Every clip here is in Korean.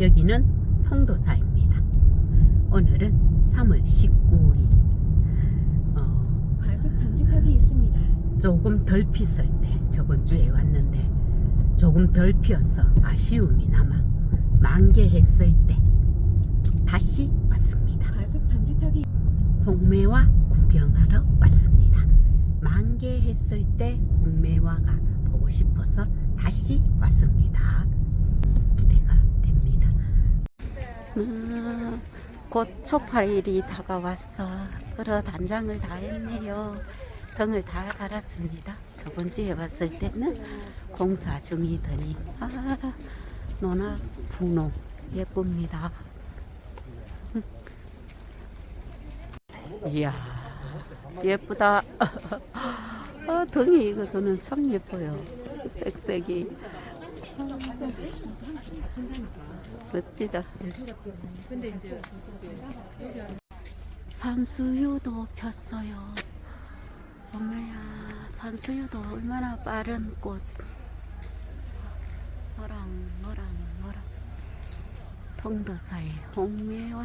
여기는 통도사입니다. 오늘은 3월 19일. 어, 과속 방지턱이 있습니다. 조금 덜 피었을 때 저번 주에 왔는데 조금 덜 피어서 아쉬움이 남아 만개했을 때 다시 왔습니다. 과속 방지턱이 홍매화 구경하러 왔습니다. 만개했을 때 홍매화가 보고 싶어서 다시 왔습니다. 음, 곧 초파일이 다가왔어. 끌어 단장을 다 했네요. 등을 다 갈았습니다. 저번 주에 왔을 때는 공사 중이더니 아 노나 분홍 예쁩니다. 이야 예쁘다. 아, 등이 이거 저는 참 예뻐요. 색색이 아, 멋지다. 산수유도 폈어요. 엄마야, 산수유도 얼마나 빠른 꽃. 노랑, 노랑, 노랑. 통도사의 홍매화,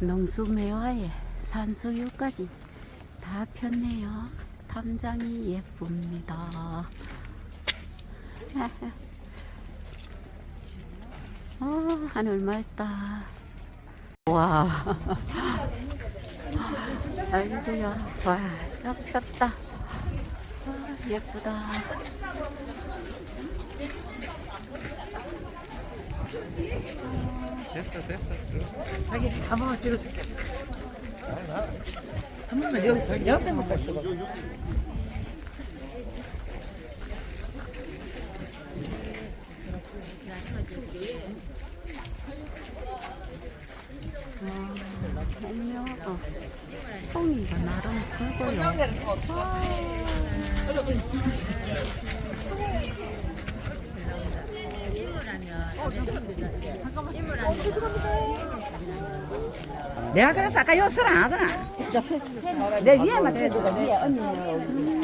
농수매화에 산수유까지 다 폈네요. 탐장이 예쁩니다. 아, 하늘 맑다. 와. 아이고야, 와, 쫙 폈다. 아, 예쁘다. 됐어 됐어 자기 한 번만 찍어줄게. 한 번만 여기 옆에부터 찍어. 홍묘가 송이가 나름 크고요. 내가 그래서 아까 요술 안 하더나. 내 위에만 대주고 위에 언니.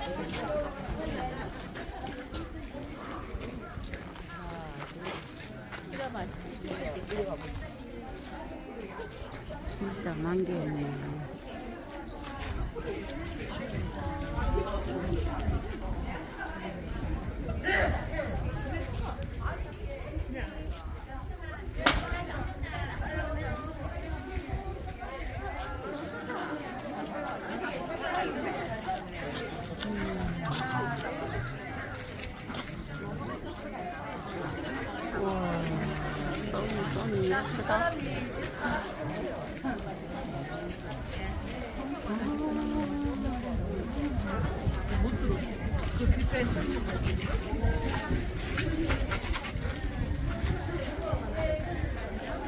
너무 예쁘다.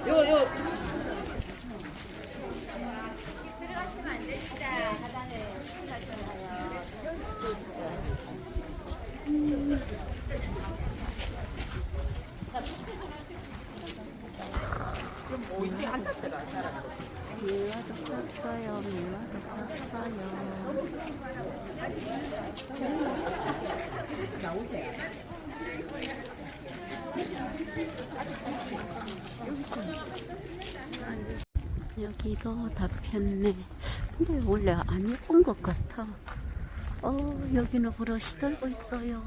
요, 요. 밀라도 컸어요. 밀라도 컸어요. 여기도 다 폈네. 근데 원래 안 예쁜 것 같아. 어, 여기는 브러쉬 들고 있어요.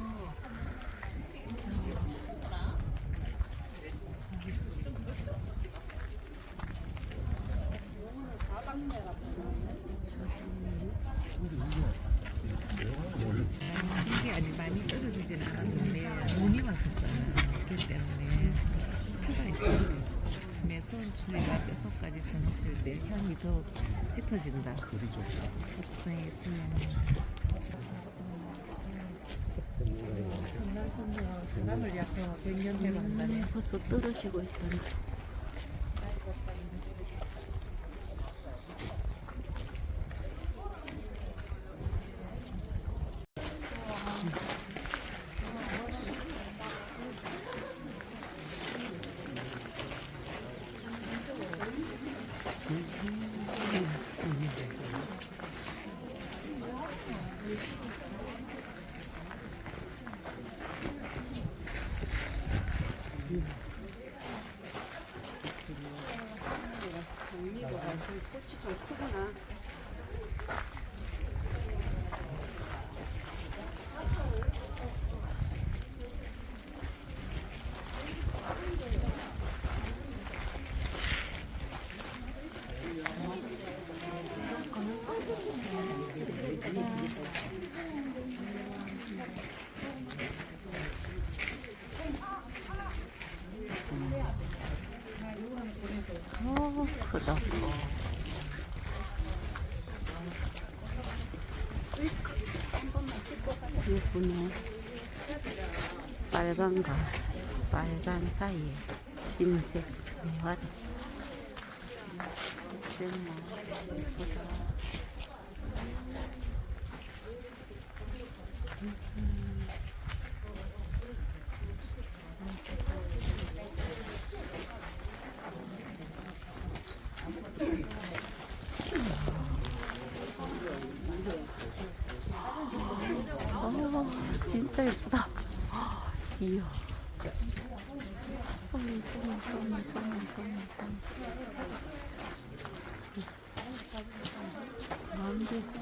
이게 아니 많이 떨어지진 않았는데 눈이 왔었잖아요. 그 때문에 피가 있어요. 매서운 추위가 뼛속까지 서무실 때 향이 더 짙어진다. 그리 좋다. 독성의 수면. 선남선녀 사람을 위해서 100년 대로 한다네. 벌써 떨어지고 있던 데. 어, 크다. 예쁘네. 빨간과 빨간 사이에 흰색 매화도. 뭐 예쁘다. 어, 진짜 예쁘다. 이야. 손이, 손이, 손이, 손이, 손이, 손이. 만개지.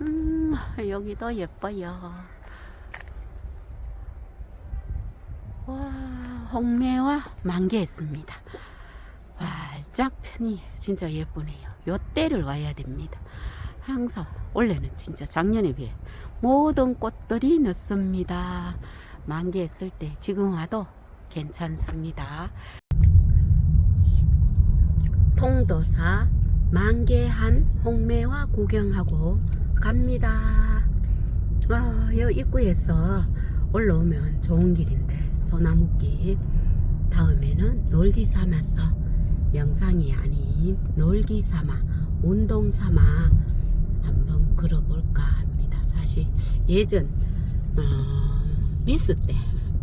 음, 여기도 예뻐요. 와, 홍매와 만개했습니다. 활짝 펴니 진짜 예쁘네요. 요 때를 와야 됩니다. 항상 원래는 진짜 작년에 비해 모든 꽃들이 늦습니다. 만개했을 때 지금 와도 괜찮습니다. 통도사 만개한 홍매화 구경하고 갑니다. 아, 여 입구에서 올라오면 좋은 길인데 소나무길 다음에는 놀기 삼아서 영상이 아닌 놀기 삼아 운동 삼아 한번 걸어볼까 합니다. 사실 예전 어, 미스 때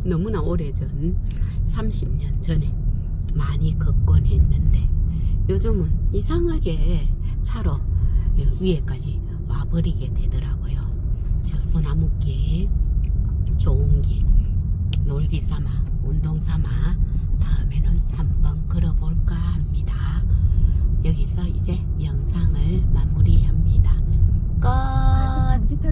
너무나 오래전 30년 전에 많이 걷곤 했는데 요즘은 이상하게 차로 요 위에까지 와버리게 되더라고요. 저 소나무길 좋은 길 놀기 삼아 운동 삼아 다음에는 한번 걸어볼까 합니다. 여기서 이제 영상을 마무리합니다. 끝!